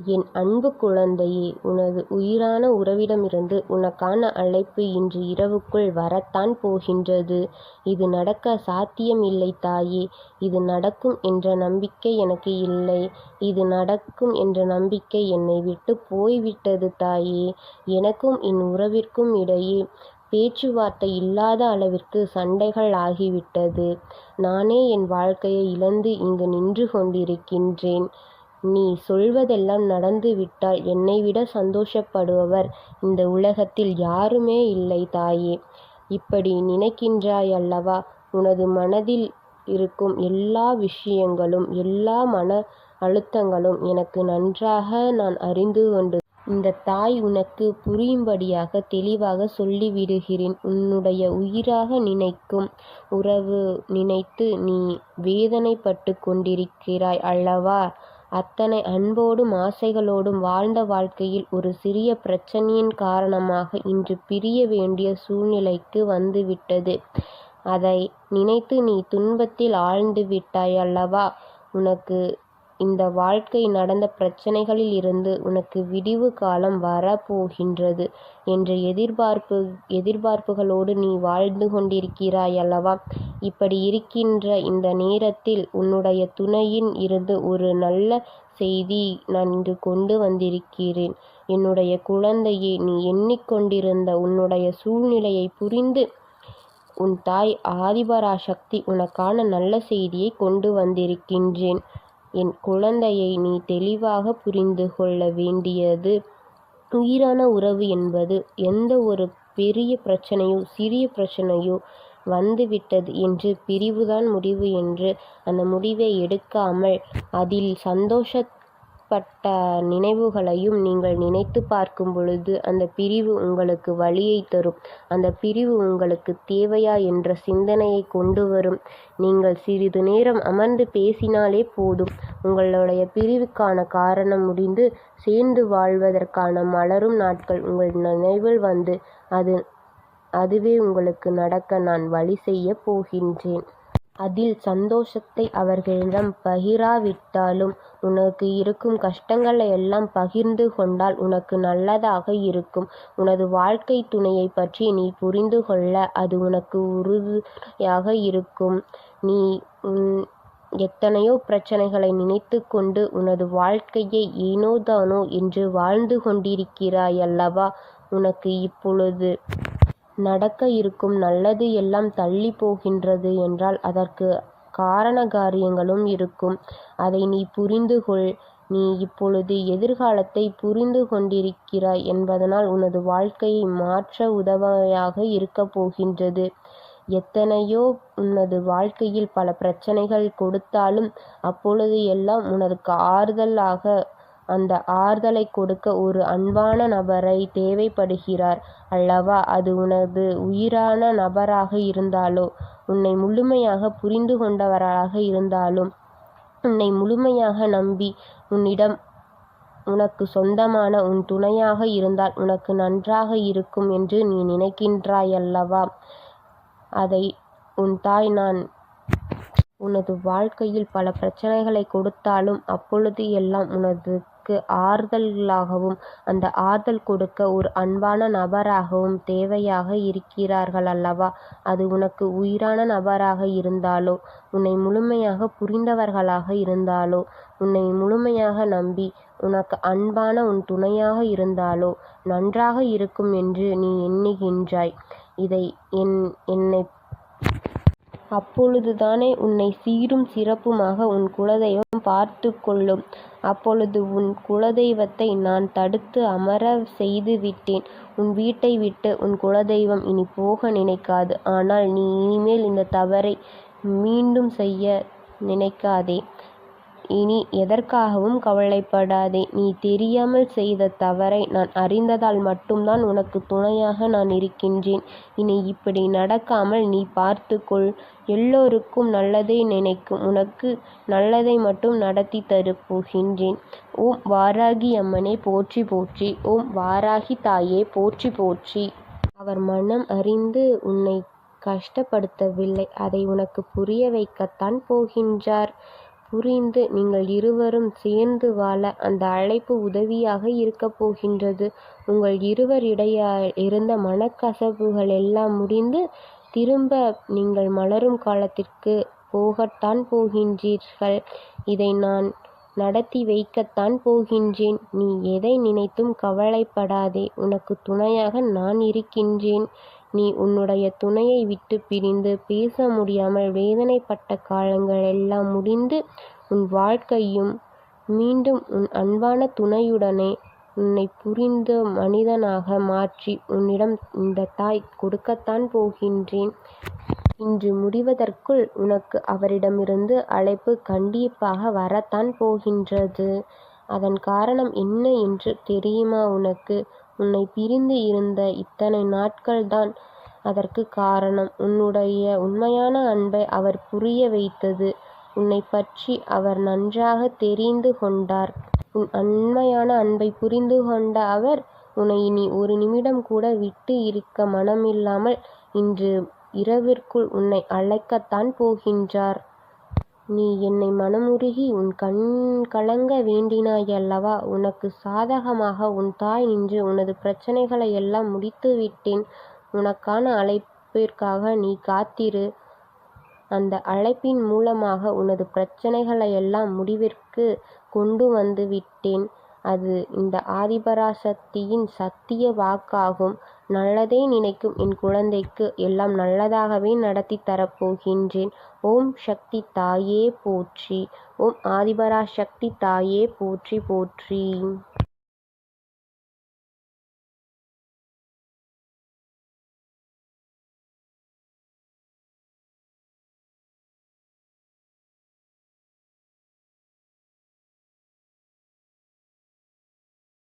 என் அன்பு குழந்தையே உனது உயிரான உறவிடமிருந்து உனக்கான அழைப்பு இன்று இரவுக்குள் வரத்தான் போகின்றது. இது நடக்க சாத்தியமில்லை தாயே. இது நடக்கும் என்ற நம்பிக்கை எனக்கு இல்லை. இது நடக்கும் என்ற நம்பிக்கை என்னை விட்டுப் போய்விட்டது தாயே. எனக்கும் என் உறவிற்கும் இடையே பேச்சுவார்த்தை இல்லாத அளவிற்கு சண்டைகள் ஆகிவிட்டது. நானே என் வாழ்க்கையை இழந்து இங்கு நின்று கொண்டிருக்கின்றேன். நீ சொல்வதெல்லாம் நடந்துவிட்டால் என்னைவிட சந்தோஷப்படுபவர் இந்த உலகத்தில் யாருமே இல்லை தாயே. இப்படி நினைக்கின்றாய் அல்லவா? உனது மனதில் இருக்கும் எல்லா விஷயங்களும் எல்லா மன அழுத்தங்களும் எனக்கு நன்றாக நான் அறிந்து கொண்டு இந்தத் தாய் உனக்குப் புரியும்படியாக தெளிவாகச் சொல்லிவிடுகிறேன். உன்னுடைய உயிராக நினைக்கும் உறவு நினைத்து நீ வேதனைப்பட்டுக் கொண்டிருக்கிறாய் அல்லவா? அத்தனை அன்போடும் ஆசைகளோடும் வாழ்ந்த வாழ்க்கையில் ஒரு சிறிய பிரச்சனையின் காரணமாக இன்று பிரிய வேண்டிய சூழ்நிலைக்கு வந்துவிட்டது. அதை நினைத்து நீ துன்பத்தில் ஆழ்ந்து விட்டாய் அல்லவா? உனக்கு இந்த வாழ்க்கை நடந்த பிரச்சனைகளில் இருந்து உனக்கு விடிவு காலம் வரப்போகின்றது என்ற எதிர்பார்ப்பு எதிர்பார்ப்புகளோடு நீ வாழ்ந்து கொண்டிருக்கிறாய் அல்லவா? இப்படி இருக்கின்ற இந்த நேரத்தில் உன்னுடைய துணையின் இருந்து ஒரு நல்ல செய்தி நான் இங்கு கொண்டு வந்திருக்கிறேன். என்னுடைய குழந்தையே நீ எண்ணிக் கொண்டிருந்த உன்னுடைய சூழ்நிலையை புரிந்து உன் தாய் ஆதிபராசக்தி உனக்கான நல்ல செய்தியைக் கொண்டு வந்திருக்கின்றேன். என் குழந்தையை நீ தெளிவாக புரிந்து கொள்ள வேண்டியது உயிரான உறவு என்பது. எந்த ஒரு பெரிய பிரச்சனையோ சிறிய பிரச்சனையோ வந்துவிட்டது என்று பிரிவுதான் முடிவு என்று அந்த முடிவை எடுக்காமல் அதில் சந்தோஷ சந்தோஷப்பட்ட நினைவுகளையும் நீங்கள் நினைத்து பார்க்கும் பொழுது அந்த பிரிவு உங்களுக்கு வழியை தரும். அந்த பிரிவு உங்களுக்கு தேவையா என்ற சிந்தனையை கொண்டு வரும். நீங்கள் சிறிது நேரம் அமர்ந்து பேசினாலே போதும் உங்களுடைய பிரிவுக்கான காரணம் முடிந்து சேர்ந்து வாழ்வதற்கான மலரும் நாட்கள் உங்கள் நினைவில் வந்து அது அதுவே உங்களுக்கு நடக்க நான் வழி செய்யப் போகின்றேன். அதில் சந்தோஷத்தை அவர்களிடம் பகிராவிட்டாலும் உனக்கு இருக்கும் கஷ்டங்களை எல்லாம் பகிர்ந்து கொண்டால் உனக்கு நல்லதாக இருக்கும். உனது வாழ்க்கைத் துணையைப் பற்றி நீ புரிந்து கொள்ள அது உனக்கு உறுதுணையாக இருக்கும். நீ உன் எத்தனையோ பிரச்னைகளை நினைத்துக் கொண்டு உனது வாழ்க்கையை ஏனோதானோ என்று வாழ்ந்து கொண்டிருக்கிறாய் அல்லவா? உனக்கு இப்பொழுது நடக்க இருக்கும் நல்லது எல்லாம் தள்ளிப் போகின்றது என்றால் அதற்கு காரண காரியங்களும் இருக்கும். அதை நீ புரிந்து கொள். நீ இப்பொழுது எதிர்காலத்தைப் புரிந்து கொண்டிருக்கிறாய் என்பதனால் உனது வாழ்க்கையை மாற்ற உதவியாக இருக்கப் போகின்றது. எத்தனையோ உனது வாழ்க்கையில் பல பிரச்சனைகள் கொடுத்தாலும் அப்பொழுது எல்லாம் உனக்கு ஆறுதலாக அந்த ஆறுதலை கொடுக்க ஒரு அன்பான நபரை தேவைப்படுகிறார் அல்லவா? அது உனது உயிரான நபராக இருந்தாலோ உன்னை முழுமையாக புரிந்து கொண்டவராக இருந்தாலும் உன்னை முழுமையாக நம்பி உன்னிடம் உனக்கு சொந்தமான உன் துணையாக இருந்தால் உனக்கு நன்றாக இருக்கும் என்று நீ நினைக்கின்றாய் அல்லவா? அதை உன் தாய் நான் உனது வாழ்க்கையில் பல பிரச்சனைகளை கொடுத்தாலும் அப்பொழுது எல்லாம் உனக்கு ஆறுதல்களாகவும் அந்த ஆறுதல் கொடுக்க ஒரு அன்பான நபராகவும் தேவையாக இருக்கிறார்கள் அல்லவா? அது உனக்கு உயிரான நபராக இருந்தாலோ உன்னை முழுமையாக புரிந்தவர்களாக இருந்தாலோ உன்னை முழுமையாக நம்பி உனக்கு அன்பான உன் துணையாக இருந்தாலோ நன்றாக இருக்கும் என்று நீ எண்ணுகின்றாய். இதை என் என்னை அப்பொழுதுதானே உன்னைச் சீரும் சிறப்புமாக உன் குலதெய்வம் பார்த்துக் கொள்ளும். அப்பொழுது உன் குலதெய்வத்தை நான் தடுத்து அமரச் செய்துவிட்டேன். உன் வீட்டை விட்டு உன் குலதெய்வம் இனி போக நினைக்காது. ஆனால் நீ இனிமேல் இந்தத் தவறை மீண்டும் செய்ய நினைக்காதே. இனி எதற்காகவும் கவலைப்படாதே. நீ தெரியாமல் செய்த தவறை நான் அறிந்ததால் மட்டும்தான் உனக்குத் துணையாக நான் இருக்கின்றேன். இனி இப்படி நடக்காமல் நீ பார்த்துக்கொள் எல்லோருக்கும் நல்லதே நினைக்கும் உனக்கு நல்லதை மட்டும் நடத்தித் தரப் போகின்றேன். ஓம் வாராகி அம்மனே போற்றி போற்றி! ஓம் வாராகி தாயே போற்றி போற்றி! அவர் மனம் அறிந்து உன்னைக் கஷ்டப்படுத்தவில்லை. அதை உனக்குப் புரிய வைக்கத்தான் போகின்றார். புரிந்து நீங்கள் இருவரும் சேர்ந்து வாழ அந்த அழைப்பு உதவியாக இருக்கப் போகின்றது. உங்கள் இருவர் இடையே இருந்த மனக்கசப்புகளெல்லாம் முடிந்து திரும்ப நீங்கள் மலரும் காலத்திற்கு போகத்தான் போகின்றீர்கள். இதை நான் நடத்தி வைக்கத்தான் போகின்றேன். நீ எதை நினைத்தும் கவலைப்படாதே. உனக்கு துணையாக நான் இருக்கின்றேன். நீ உன்னுடைய துணையை விட்டுப் பிரிந்து பேச முடியாமல் வேதனைப்பட்ட காலங்கள் எல்லாம் முடிந்து உன் வாழ்க்கையும் மீண்டும் உன் அன்பான துணையுடனே உன்னை புரிந்த மனிதனாக மாற்றி உன்னிடம் இந்த தாய் கொடுக்கத்தான் போகின்றேன். இன்று முடிவதற்குள் உனக்கு அவரிடமிருந்து அழைப்பு கண்டிப்பாக வரத்தான் போகின்றது. அதன் காரணம் என்ன என்று தெரியுமா உனக்கு? உன்னைப் பிரிந்து இருந்த இத்தனை நாட்கள்தான் அதற்குக் காரணம். உன்னுடைய உண்மையான அன்பை அவர் புரிய வைத்தது. உன்னைப் பற்றி அவர் நன்றாகத் தெரிந்து கொண்டார். உன் உண்மையான அன்பைப் புரிந்து கொண்ட அவர் உன்னை இனி ஒரு நிமிடம் கூட விட்டு இருக்க மனமில்லாமல் இன்று இரவிற்குள் உன்னை அழைக்கத்தான் போகின்றார். நீ என்னை மனமுருகி உன் கண் கலங்க வேண்டினாயல்லவா? உனக்கு சாதகமாக உன் தாய் நின்று உனது பிரச்சனைகளை எல்லாம் முடித்து விட்டேன் உனக்கான அழைப்பிற்காக நீ காத்திரு. அந்த அழைப்பின் மூலமாக உனது பிரச்சனைகளை எல்லாம் முடிவிற்கு கொண்டு வந்து விட்டேன். அது இந்த ஆதிபராசக்தியின் சத்திய வாக்காகும். நல்லதே நினைக்கும் என் குழந்தைக்கு எல்லாம் நல்லதாகவே நடத்தித் தரப்போகின்றேன் ஓம் சக்தி தாயே போற்றி! ஓம் ஆதிபரா சக்தி தாயே போற்றி போற்றி!